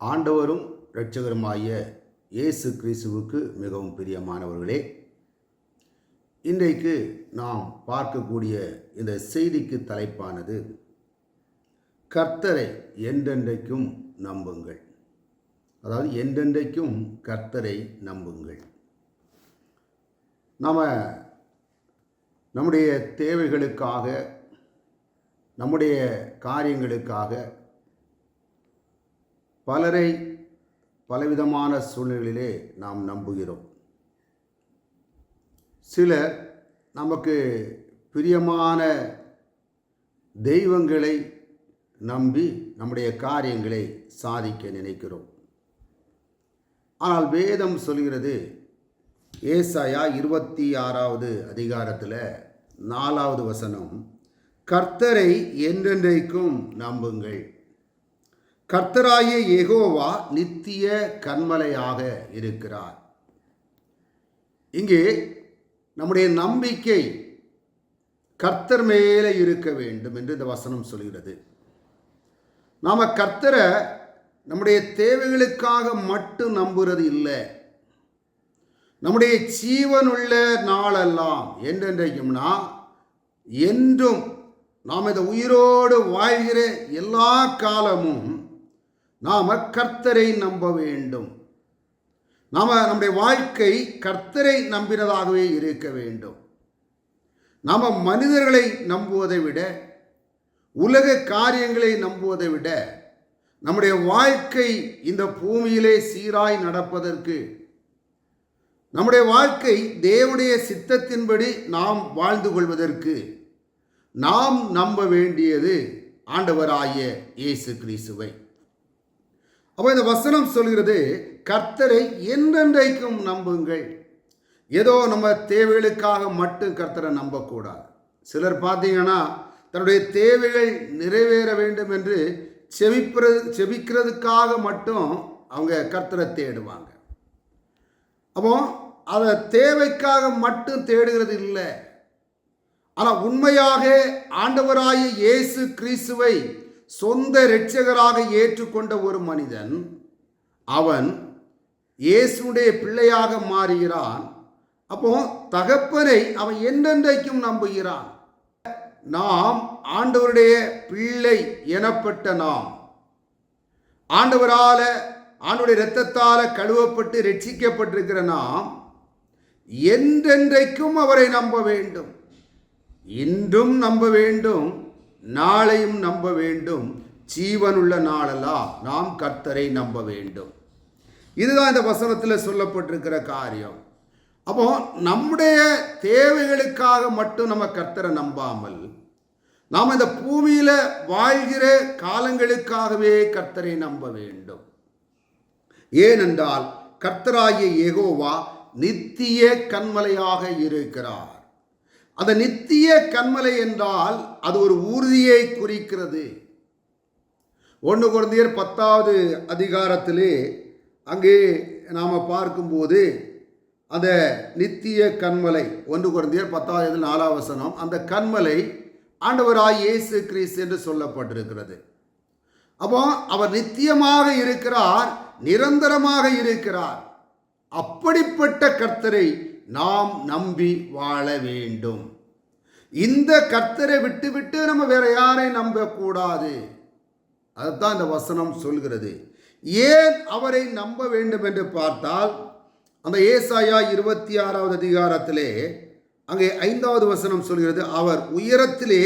ஆண்டவரும் இரட்சகருமாகிய இயேசு கிறிஸ்துவுக்கு மிகவும் பிரியமானவர்களே இன்றைக்கு நாம் பார்க்கக்கூடிய இந்த செய்திக்கு தலைப்பானது கர்த்தரை என்றென்றைக்கும் நம்புங்கள். அதாவது என்றென்றைக்கும் கர்த்தரை நம்புங்கள். நாம் நம்முடைய தேவைகளுக்காக நம்முடைய காரியங்களுக்காக பலரை பலவிதமான சூழ்நிலையிலே நாம் நம்புகிறோம். சிலர் நமக்கு பிரியமான தெய்வங்களை நம்பி நம்முடைய காரியங்களை சாதிக்க நினைக்கிறோம். ஆனால் வேதம் சொல்கிறது ஏசாயா இருபத்தி ஆறாவது அதிகாரத்தில் நாலாவது வசனம் கர்த்தரை என்றென்றைக்கும் நம்புங்கள். கர்த்தராய எகோவா நித்திய கண்மலையாக இருக்கிறார். இங்கே நம்முடைய நம்பிக்கை கர்த்தர் மேலே இருக்க வேண்டும் என்று இந்த வசனம் சொல்கிறது. நாம் கர்த்தரை நம்முடைய தேவைகளுக்காக மட்டும் நம்புறது இல்லை. நம்முடைய ஜீவனுள்ள நாளெல்லாம் என்றென்றைக்கும்னா என்றும் நாம் இந்த உயிரோடு வாழ்கிற எல்லா காலமும் நாம் கர்த்தரை நம்ப வேண்டும். நாம் நம்முடைய வாழ்க்கை கர்த்தரை நம்பினதாகவே இருக்க வேண்டும். நாம் மனிதர்களை நம்புவதை விட உலக காரியங்களை நம்புவதை விட நம்முடைய வாழ்க்கை இந்த பூமியிலே சீராய் நடப்பதற்கு நம்முடைய வாழ்க்கை தேவனுடைய சித்தத்தின்படி நாம் வாழ்ந்து கொள்வதற்கு நாம் நம்ப வேண்டியது ஆண்டவராகிய இயேசு கிறிஸ்துவை. அப்போ இந்த வசனம் சொல்கிறது கர்த்தரை என்றென்றைக்கும் நம்புங்கள். ஏதோ நம்ம தேவைகளுக்காக மட்டும் கர்த்தரை நம்பக்கூடாது. சிலர் பார்த்தீங்கன்னா தன்னுடைய தேவைகள் நிறைவேற வேண்டும் என்று செவிப்புறது செபிக்கிறதுக்காக மட்டும் அவங்க கர்த்தரை தேடுவாங்க. அப்போ அதை தேவைக்காக மட்டும் தேடுகிறது இல்லை. ஆனால் உண்மையாக ஆண்டவராய இயேசு கிறிஸ்துவை சொந்த இரட்சகராக ஏற்றுக்கொண்ட ஒரு மனிதன் அவன் இயேசுடைய பிள்ளையாக மாறுகிறான். அப்போ தகப்பனை அவன் என்றென்றைக்கும் நம்புகிறான். நாம் ஆண்டவருடைய பிள்ளை எனப்பட்ட நாம் ஆண்டவரால ஆண்டுடைய இரத்தத்தால கழுவப்பட்டு ரட்சிக்கப்பட்டிருக்கிற நாம் என்றென்றைக்கும் அவரை நம்ப வேண்டும். இன்றும் நம்ப வேண்டும். நாளையும் நம்ப வேண்டும். ஜீவனுள்ள நாளெல்லாம் நாம் கர்த்தரை நம்ப வேண்டும். இதுதான் இந்த வசனத்தில் சொல்லப்பட்டிருக்கிற காரியம். அப்போ நம்முடைய தேவைகளுக்காக மட்டும் நம்ம கர்த்தரை நம்பாமல் நாம் இந்த பூமியில் வாழ்கிற காலங்களுக்காகவே கர்த்தரை நம்ப வேண்டும். ஏனென்றால் கர்த்தராகிய எகோவா நித்திய கண்மலையாக இருக்கிறார். அந்த நித்திய கண்மலை என்றால் அது ஒரு உறுதியை குறிக்கிறது. ஒன்று குழந்தையர் பத்தாவது அதிகாரத்திலே அங்கே நாம் பார்க்கும்போது அந்த நித்திய கண்மலை ஒன்று குழந்தையர் பத்தாவது நாலாவது வசனம் அந்த கண்மலை ஆண்டவராய் இயேசு கிறிஸ்து என்று சொல்லப்பட்டிருக்கிறது. அப்போ அவர் நித்தியமாக இருக்கிறார் நிரந்தரமாக இருக்கிறார். அப்படிப்பட்ட கர்த்தரை நாம் நம்பி வாழ வேண்டும். இந்த கர்த்தரை விட்டு விட்டு நம்ம வேற யாரை நம்பக்கூடாது? அதுதான் இந்த வசனம் சொல்கிறது. ஏன் அவரை நம்ப வேண்டும் என்று பார்த்தால் அந்த ஏசாயா இருபத்தி ஆறாவது அதிகாரத்திலே அங்கே ஐந்தாவது வசனம் சொல்கிறது. அவர் உயரத்திலே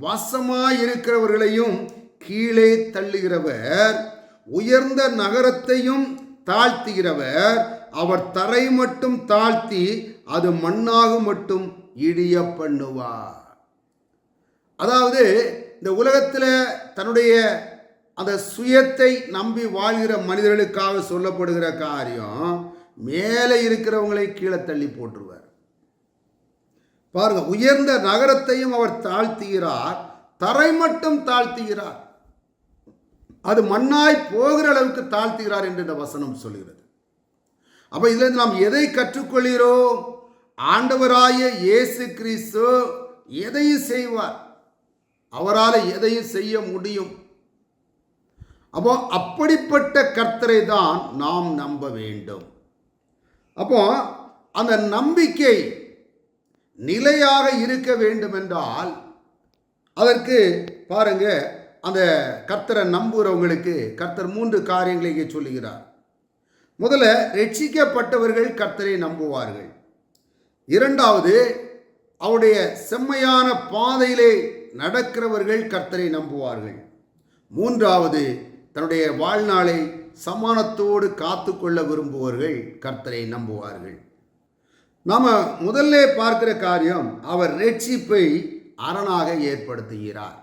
வசமாயிருக்கிறவர்களையும் கீழே தள்ளுகிறவர் உயர்ந்த நகரத்தையும் தாழ்த்துகிறவர் அவர் தரை மட்டும் தாழ்த்தி அது மண்ணாக மட்டும் இடிய பண்ணுவார். அதாவது இந்த உலகத்தில் தன்னுடைய அந்த சுயத்தை நம்பி வாழ்கிற மனிதர்களுக்காக சொல்லப்படுகிற காரியம் மேலே இருக்கிறவங்களை கீழே தள்ளி போட்டுருவார். பாருங்க உயர்ந்த நகரத்தையும் அவர் தாழ்த்துகிறார் தரை மட்டும் தாழ்த்துகிறார். அது மண்ணாய் போகிற அளவுக்கு தாழ்த்துகிறார் என்று இந்த வசனம் சொல்கிறது. அப்போ இதில் நாம் எதை கற்றுக்கொள்கிறோம்? ஆண்டவராய இயேசு கிறிஸ்து எதையும் செய்வார்? அவரால் எதையும் செய்ய முடியும்? அப்போ அப்படிப்பட்ட கர்த்தரை தான் நாம் நம்ப வேண்டும். அப்போ அந்த நம்பிக்கை நிலையாக இருக்க வேண்டும் என்றால் அதற்கு பாருங்க அந்த கர்த்தரை நம்புகிறவங்களுக்கு கர்த்தர் மூன்று காரியங்களை இங்கே சொல்லுகிறார். முதல்ல ரட்சிக்கப்பட்டவர்கள் கர்த்தரை நம்புவார்கள். இரண்டாவது அவருடைய செம்மையான பாதையிலே நடக்கிறவர்கள் கர்த்தரை நம்புவார்கள். மூன்றாவது தன்னுடைய வாழ்நாளை சமானத்தோடு காத்துக்கொள்ள விரும்புவர்கள் கர்த்தரை நம்புவார்கள். நாம் முதல்ல பார்க்கிற காரியம் அவர் ரட்சிப்பை அரணாக ஏற்படுத்துகிறார்.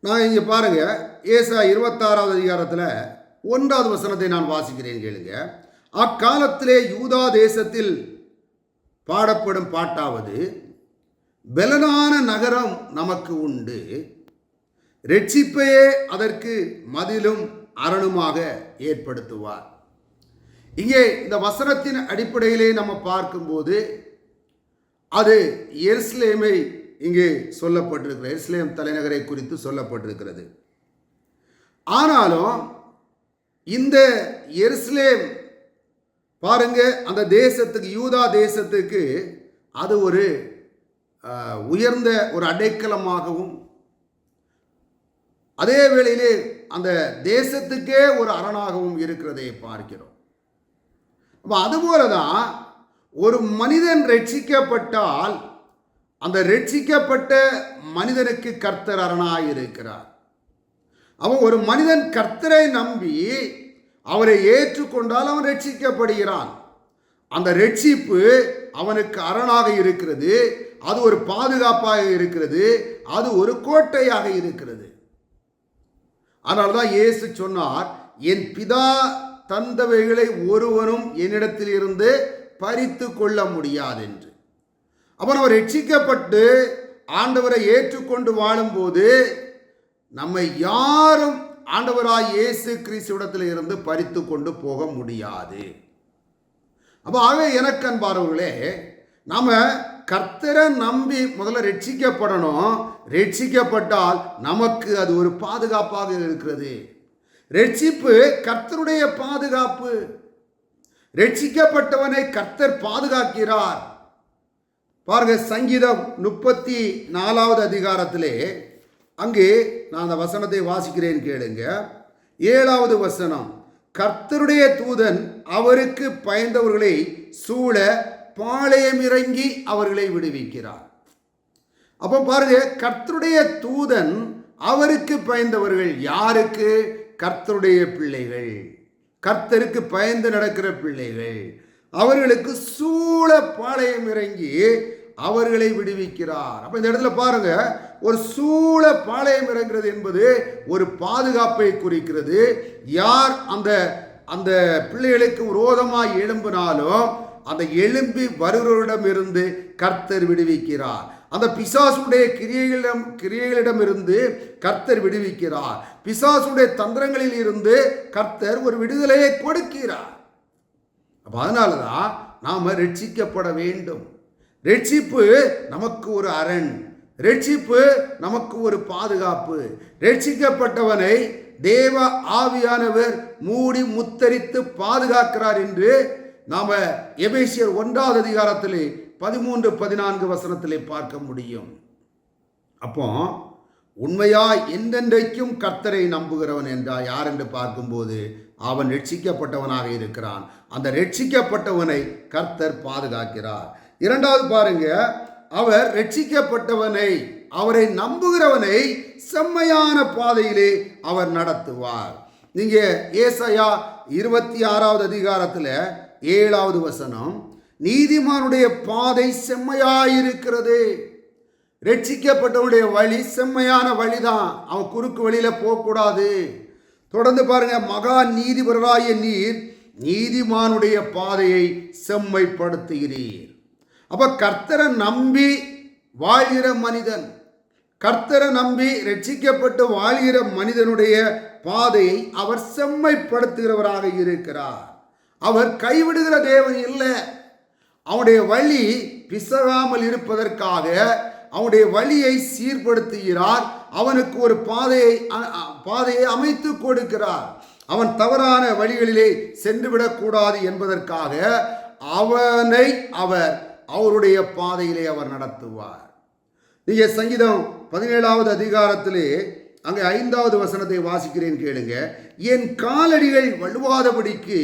நான் இங்கே பாருங்கள் ஏசா இருபத்தாறாவது அதிகாரத்தில் ஒன்றாவது வசனத்தை நான் வாசிக்கிறேன் கேளுங்க. அக்காலத்திலே யூதா தேசத்தில் பாடப்படும் பாட்டாவது பெலனான நகரம் நமக்கு உண்டு. ரட்சிப்பையே அதற்கு மதிலும் அரணுமாக ஏற்படுத்துவார். இங்கே இந்த வசனத்தின் அடிப்படையிலே நம்ம பார்க்கும்போது அது எருசலேமை இங்கே சொல்லப்பட்டிருக்கிறது. எருசலேம் தலைநகரை குறித்து சொல்லப்பட்டிருக்கிறது. ஆனாலும் இந்த எருசலேம் பாருங்க அந்த தேசத்துக்கு யூதா தேசத்துக்கு அது ஒரு உயர்ந்த ஒரு அடைக்கலமாகவும் அதே வேளையிலே அந்த தேசத்துக்கே ஒரு அரணாகவும் இருக்கிறதை பார்க்கிறோம். அப்போ அதுபோல தான் ஒரு மனிதன் ரட்சிக்கப்பட்டால் அந்த ரட்சிக்கப்பட்ட மனிதனுக்கு கர்த்தர் அரணாக இருக்கிறார் அவன் ஒரு மனிதன் கர்த்தரை நம்பி அவரை ஏற்றுக்கொண்டால் அவன் ரட்சிக்கப்படுகிறான். அந்த ரட்சிப்பு அவனுக்கு அரணாக இருக்கிறது அது ஒரு பாதுகாப்பாக இருக்கிறது அது ஒரு கோட்டையாக இருக்கிறது. அதனால தான் இயேசு சொன்னார் என் பிதா தந்தவைகளை ஒருவரும் என்னிடத்தில் இருந்து பறித்து கொள்ள முடியாது என்று. அப்போ நம்ம ரட்சிக்கப்பட்டு ஆண்டவரை ஏற்றுக்கொண்டு வாழும்போது நம்மை யாரும் ஆண்டவராய் இயேசு கிறிஸ்துவிடத்தில் இருந்து பறித்து கொண்டு போக முடியாது. அப்போ ஆகவே எனக்கு அன்பார்வர்களே நாம் கர்த்தரை நம்பி முதல்ல ரட்சிக்கப்படணும். ரட்சிக்கப்பட்டால் நமக்கு அது ஒரு பாதுகாப்பாக இருக்கிறது. ரட்சிப்பு கர்த்தருடைய பாதுகாப்பு. ரட்சிக்கப்பட்டவனை கர்த்தர் பாதுகாக்கிறார். பாருங்க சங்கீதம் முப்பத்தி நாலாவது அதிகாரத்திலே அங்கே நான் அந்த வசனத்தை வாசிக்கிறேன் கேளுங்க. ஏழாவது வசனம் கர்த்தருடைய தூதன் அவருக்கு பயந்தவர்களை சூழ பாளையம் இறங்கி அவர்களை விடுவிக்கிறார். அப்போ பாருங்க கர்த்தருடைய தூதன் அவருக்கு பயந்தவர்கள் யாருக்கு? கர்த்தருடைய பிள்ளைகள். கர்த்தருக்கு பயந்து நடக்கிற பிள்ளைகள். அவர்களுக்கு சூழ பாளையம் இறங்கி அவர்களை விடுவிக்கிறார். அப்ப இந்த இடத்துல பாருங்க ஒரு சூழ பாளையம் இறங்குறது என்பது ஒரு பாதுகாப்பை குறிக்கிறது. யார் அந்த அந்த பிள்ளைகளுக்கு விரோதமாக எழும்பினாலும் அந்த எழும்பி வருகிறவரிடமிருந்து கர்த்தர் விடுவிக்கிறார். அந்த பிசாசுடைய கிரியைகளிடம் கிரியைகளிடமிருந்து கர்த்தர் விடுவிக்கிறார். பிசாசுடைய தந்திரங்களில் இருந்து கர்த்தர் ஒரு விடுதலையை கொடுக்கிறார். அப்போ அதனால தான் நாம் ரட்சிக்கப்பட வேண்டும். ரட்சிப்பு நமக்கு ஒரு அரண். ரட்சிப்பு நமக்கு ஒரு பாதுகாப்பு. ரட்சிக்கப்பட்டவனை தேவ ஆவியானவர் மூடி முத்தரித்து பாதுகாக்கிறார் என்று நாம எபேசியர் ஒன்றாவது அதிகாரத்தில் பதிமூன்று பதினான்கு வசனத்திலே பார்க்க முடியும். அப்போ உண்மையாய் என்றென்றைக்கும் கர்த்தரை நம்புகிறவன் என்றால் யார் என்று பார்க்கும்போது அவன் ரட்சிக்கப்பட்டவனாக இருக்கிறான். அந்த ரட்சிக்கப்பட்டவனை கர்த்தர் பாதுகாக்கிறார். இரண்டாவது பாருங்க அவர் ரட்சிக்கப்பட்டவனை அவரை நம்புகிறவனை செம்மையான பாதையிலே அவர் நடத்துவார். நீங்க ஏசையா இருபத்தி ஆறாவது அதிகாரத்தில் ஏழாவது வசனம் நீதிமானுடைய பாதை செம்மையாயிருக்கிறது. ரட்சிக்கப்பட்டவனுடைய வழி செம்மையான வழிதான். அவன் குறுக்கு வழியில போகக்கூடாது. தொடர்ந்து பாருங்க மகா நீதிபரராய நீர் நீதிமானுடைய பாதையை செம்மைப்படுத்துகிறீர். அப்போ கர்த்தரை நம்பி வாழ்கிற மனிதன் கர்த்தரை நம்பி ரட்சிக்கப்பட்டு வாழ்கிற மனிதனுடைய பாதையை அவர் செம்மைப்படுத்துகிறவராக இருக்கிறார். அவர் கைவிடுகிற தேவன் இல்லை. அவனுடைய வழி பிசகாமல் இருப்பதற்காக அவனுடைய வழியை சீர்படுத்துகிறார். அவனுக்கு ஒரு பாதையை பாதையை அமைத்து கொடுக்கிறார். அவன் தவறான வழிகளிலே சென்றுவிடக்கூடாது என்பதற்காக அவனை அவர் அவருடைய பாதையிலே அவர் நடத்துவார். நீங்க சங்கீதம் பதினேழாவது அதிகாரத்திலே அங்கே ஐந்தாவது வசனத்தை வாசிக்கிறேன் கேளுங்க. என் காலடிகள் வலுவாதபடிக்கு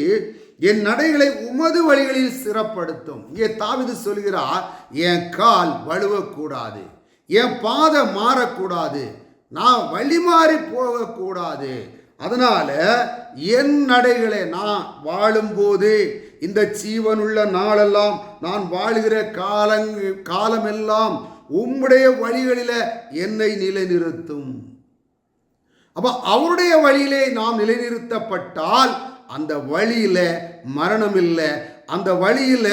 என் நடைகளை உமது வழிகளில் சிறப்படுத்தும். இங்கே தாவிது சொல்கிறார் என் கால் வலுவக்கூடாது என் பாதை மாறக்கூடாது நான் வழி மாறி போகக்கூடாது. அதனால என் நடைகளை நான் வாழும்போது இந்த ஜீவனுள்ள நாளெல்லாம் நான் வாழ்கிற காலங் காலமெல்லாம் உம்முடைய வழிகளில் என்னை நிலைநிறுத்தும். அப்ப அவருடைய வழியிலே நாம் நிலைநிறுத்தப்பட்டால் அந்த வழியில மரணம் இல்லை. அந்த வழியில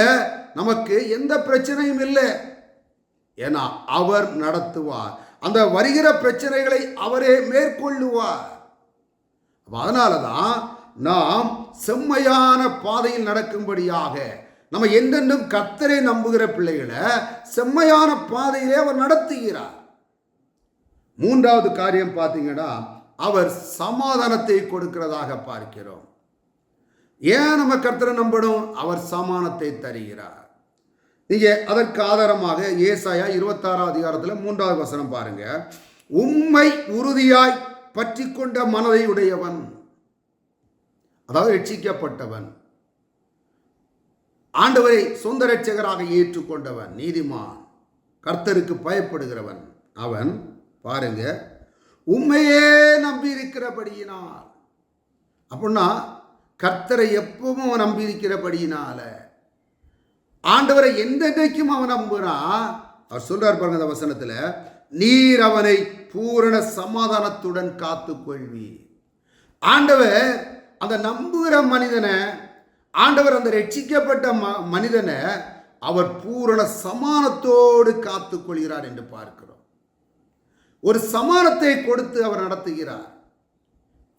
நமக்கு எந்த பிரச்சனையும் இல்லை. ஏன்னா அவர் நடத்துவார். அந்த வருகிற பிரச்சனைகளை அவரே மேற்கொள்ளுவார். அதனால தான் நாம் செம்மையான பாதையில் நடக்கும்படியாக நம்ம எந்தென்றும் கர்த்தரை நம்புகிற பிள்ளைகளை செம்மையான பாதையிலே அவர் நடத்துகிறார். மூன்றாவது காரியம் பார்த்தீங்கன்னா அவர் சமாதானத்தை கொடுக்கிறதாக பார்க்கிறோம். ஏன் நம்ம கர்த்தரை நம்பணும்? அவர் சமானத்தை தருகிறார். நீங்க அதற்கு ஆதாரமாக ஏசாயா இருபத்தாறாம் அதிகாரத்தில் மூன்றாவது வசனம் பாருங்க. உண்மை உறுதியாய் பற்றி கொண்ட மனதை உடையவன். அதாவது ரட்சிக்கப்பட்டவன். ஆண்டவரை சொந்த ரட்சகராக ஏற்றுக்கொண்டவன் நீதிமான் கர்த்தருக்கு பயப்படுகிறவன் அவன் பாருங்க உண்மையே நம்பி இருக்கிறபடியினால் அப்படின்னா கர்த்தரை எப்பவும் அவன் நம்பி இருக்கிறபடியினால ஆண்டவரை எந்தென்றைக்கும் அவன் நம்புறான் அவர் சொல்றார் பாருங்க அந்த வசனத்தில் நீர் அவனை பூரண சமாதானத்துடன் காத்துக்கொள்வி ஆண்டவர் அந்த நம்புகிற மனிதனை ஆண்டவர் அந்த ரட்சிக்கப்பட்ட ம மனிதனை அவர் பூரண சமானத்தோடு காத்துக்கொள்கிறார் என்று பார்க்கிறோம். ஒரு சமானத்தை கொடுத்து அவர் நடத்துகிறார்.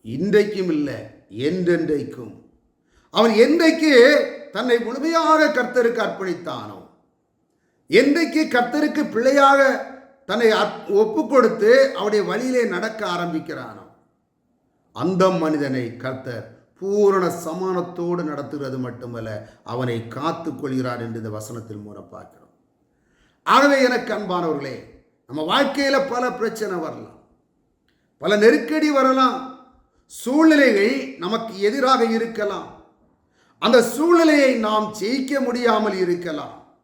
இன்றைக்கும் இல்லை என்றென்றைக்கும். அவன் என்றைக்கு தன்னை முழுமையாக கர்த்தருக்கு அர்ப்பணித்தானோ என்றைக்கு கர்த்தருக்கு பிள்ளையாக தன்னை ஒப்பு கொடுத்து அவருடைய வழியிலே நடக்க ஆரம்பிக்கிறானோ அந்த மனிதனை கர்த்தர் பூரண சமானத்தோடு நடத்துகிறது மட்டுமல்ல அவனை காத்து கொள்கிறார் என்று இந்த வசனத்தின் மூலம் பார்க்கிறோம். ஆகவே எனக்கு அன்பானவர்களே நம்ம வாழ்க்கையில் பல பிரச்சனை வரலாம். பல நெருக்கடி வரலாம். சூழ்நிலைகள் நமக்கு எதிராக இருக்கலாம். அந்த சூழ்நிலையை நாம் ஜெயிக்க முடியாமல் இருக்கலாம்.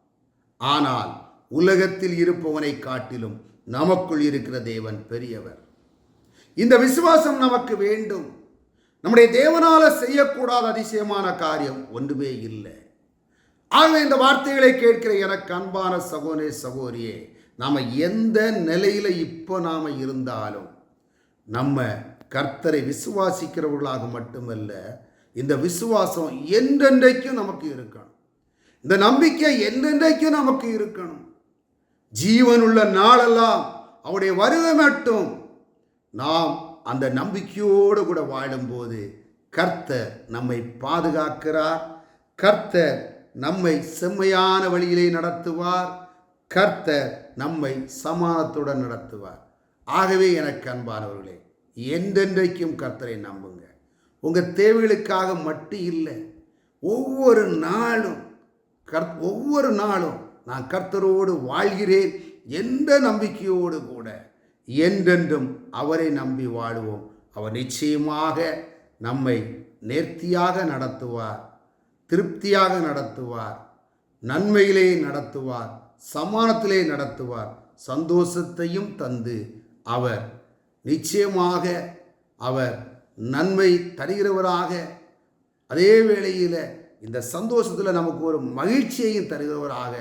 ஆனால் உலகத்தில் இருப்பவனை காட்டிலும் நமக்குள் இருக்கிற தேவன் பெரியவர். இந்த விசுவாசம் நமக்கு வேண்டும். நம்முடைய தேவனால் செய்யக்கூடாத அதிசயமான காரியம் ஒன்றுமே இல்லை. ஆகவே இந்த வார்த்தைகளை கேட்கிற எனக்கு அன்பான சகோனே சகோரியே நாம் எந்த நிலையில் இப்போ நாம் இருந்தாலும் நம்ம கர்த்தரை விசுவாசிக்கிறவர்களாக மட்டுமல்ல இந்த விசுவாசம் என்றென்றைக்கும் நமக்கு இருக்கணும். இந்த நம்பிக்கை என்றென்றைக்கும் நமக்கு இருக்கணும். ஜீவனுள்ள நாளெல்லாம் அவருடைய வருகை மட்டும் நாம் அந்த நம்பிக்கையோடு கூட வாழும்போது கர்த்தர் நம்மை பாதுகாக்கிறார். கர்த்தர் நம்மை செம்மையான வழியிலே நடத்துவார். கர்த்தர் நம்மை சமானத்துடன் நடத்துவார். ஆகவே எனக்கு அன்பானவர்களே என்றென்றைக்கும் கர்த்தரை நம்புங்க. உங்கள் தேவைகளுக்காக மட்டும் இல்லை ஒவ்வொரு நாளும் கர் ஒவ்வொரு நாளும் நான் கர்த்தரோடு வாழ்கிறேன் என்ற நம்பிக்கையோடு கூட என்றென்றும் அவரை நம்பி வாழுவோம். அவர் நிச்சயமாக நம்மை நேர்த்தியாக நடத்துவார் திருப்தியாக நடத்துவார் நன்மையிலே நடத்துவார் சமானத்திலே நடத்துவார் சந்தோஷத்தையும் தந்து அவர் நிச்சயமாக அவர் நன்மை தருகிறவராக. அதே வேளையில் இந்த சந்தோஷத்தில் நமக்கு ஒரு மகிழ்ச்சியையும் தருகிறவராக.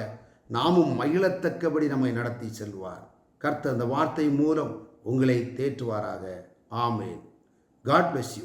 நாமும் மகிழத்தக்கபடி நம்மை நடத்தி செல்வார். கர்த்தர் அந்த வார்த்தை மூலம் உங்களை தேற்றுவாராக. ஆமேன். God bless you